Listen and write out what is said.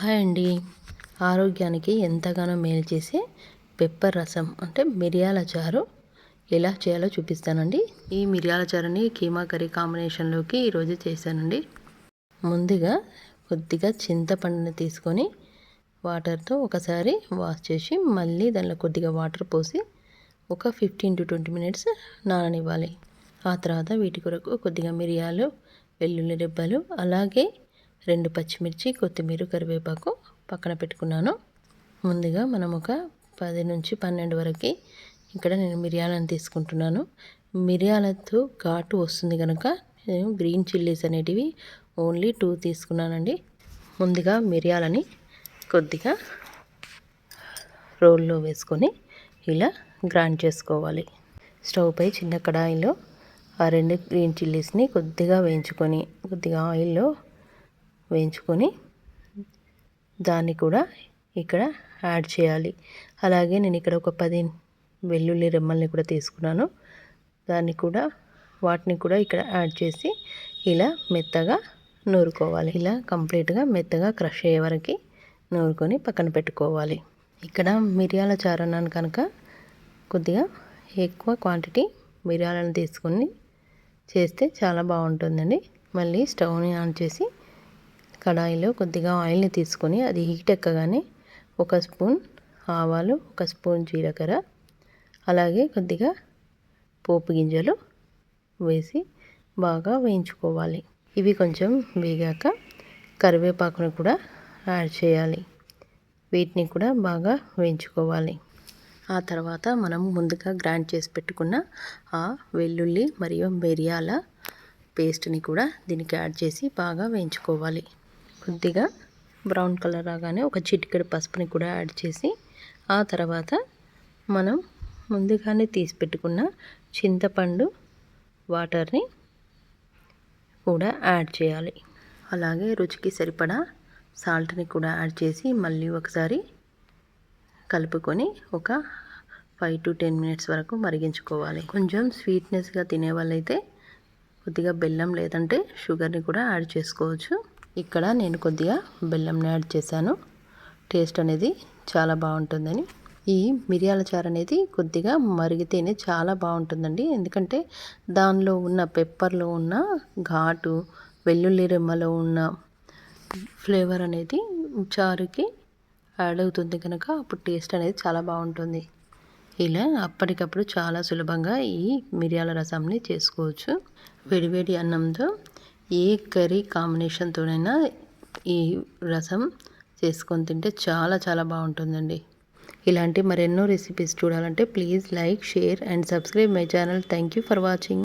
Hi అండి. ఆరోగ్యానికి ఎంతగానో మేలు చేసే పెప్పర్ రసం అంటే మిరియాల చారు ఎలా చేయాలో చూపిస్తానండి. ఈ మిరియాల చారుని కీమా కర్రీ కాంబినేషన్లోకి ఈరోజు చేశానండి. ముందుగా కొద్దిగా చింతపండుని తీసుకొని వాటర్తో ఒకసారి వాష్ చేసి మళ్ళీ దానిలో కొద్దిగా వాటర్ పోసి ఒక ఫిఫ్టీన్ టు ట్వంటీ మినిట్స్ నాననివ్వాలి. ఆ తర్వాత వీటి కొరకు కొద్దిగా మిరియాలు వెల్లుల్లి రెబ్బలు అలాగే రెండు పచ్చిమిర్చి కొత్తిమీర కరివేపాకు పక్కన పెట్టుకున్నాను. ముందుగా మనం ఒక పది నుంచి పన్నెండు వరకు ఇక్కడ నేను మిరియాలను తీసుకుంటున్నాను. మిరియాలతో ఘాటు వస్తుంది కనుక నేను గ్రీన్ చిల్లీస్ అనేటివి ఓన్లీ టూ తీసుకున్నానండి. ముందుగా మిరియాలని కొద్దిగా రోల్లో వేసుకొని ఇలా గ్రైండ్ చేసుకోవాలి. స్టవ్ పై చిన్న కడాయిలో ఆ రెండు గ్రీన్ చిల్లీస్ని కొద్దిగా వేయించుకొని కొద్దిగా ఆయిల్లో వేయించుకొని దాన్ని కూడా ఇక్కడ యాడ్ చేయాలి. అలాగే నేను ఇక్కడ ఒక పది వెల్లుల్లి రెమ్మల్ని కూడా తీసుకున్నాను. దాన్ని కూడా వాటిని కూడా ఇక్కడ యాడ్ చేసి ఇలా మెత్తగా నూరుకోవాలి. ఇలా కంప్లీట్గా మెత్తగా క్రష్ అయ్యే వరకు నూరుకొని పక్కన పెట్టుకోవాలి. ఇక్కడ మిరియాల చారన్నాను కనుక కొద్దిగా ఎక్కువ క్వాంటిటీ మిరియాలను తీసుకొని చేస్తే చాలా బాగుంటుందండి. మళ్ళీ స్టవ్ని ఆన్ చేసి కడాయిలో కొద్దిగా ఆయిల్ని తీసుకొని అది హీట్ ఎక్కగానే ఒక స్పూన్ ఆవాలు ఒక స్పూన్ జీలకర్ర అలాగే కొద్దిగా పోపు గింజలు వేసి బాగా వేయించుకోవాలి. ఇవి కొంచెం వేగాక కరివేపాకును కూడా యాడ్ చేయాలి. వీటిని కూడా బాగా వేయించుకోవాలి. ఆ తర్వాత మనం ముందుగా గ్రైండ్ చేసి పెట్టుకున్న ఆ వెల్లుల్లి మరియు మిరియాల పేస్ట్ని కూడా దీనికి యాడ్ చేసి బాగా వేయించుకోవాలి. కొద్దిగా బ్రౌన్ కలర్ రాగానే ఒక చిటికెడు పసుపుని కూడా యాడ్ చేసి ఆ తర్వాత మనం ముందుగానే తీసి పెట్టుకున్న చింతపండు వాటర్ని కూడా యాడ్ చేయాలి. అలాగే రుచికి సరిపడా సాల్ట్ని కూడా యాడ్ చేసి మళ్ళీ ఒకసారి కలుపుకొని ఒక ఫైవ్ టు టెన్ మినిట్స్ వరకు మరిగించుకోవాలి. కొంచెం స్వీట్నెస్గా తినే వాళ్ళైతే కొద్దిగా బెల్లం లేదంటే షుగర్ని కూడా యాడ్ చేసుకోవచ్చు. ఇక్కడ నేను కొద్దిగా బెల్లంని యాడ్ చేశాను. టేస్ట్ అనేది చాలా బాగుంటుందని. ఈ మిరియాల చారు అనేది కొద్దిగా మరిగితేనే చాలా బాగుంటుందండి. ఎందుకంటే దానిలో ఉన్న పెప్పర్లో ఉన్న ఘాటు వెల్లుల్లి రెమ్మలో ఉన్న ఫ్లేవర్ అనేది చారుకి యాడ్ అవుతుంది కనుక అప్పుడు టేస్ట్ అనేది చాలా బాగుంటుంది. ఇలా అప్పటికప్పుడు చాలా సులభంగా ఈ మిరియాల రసంని చేసుకోవచ్చు. వేడివేడి అన్నంతో ఏ కర్రీ కాంబినేషన్తోనైనా ఈ రసం చేసుకొని తింటే చాలా చాలా బాగుంటుందండి. ఇలాంటి మరెన్నో రెసిపీస్ చూడాలంటే please like share and subscribe my channel. Thank you for watching.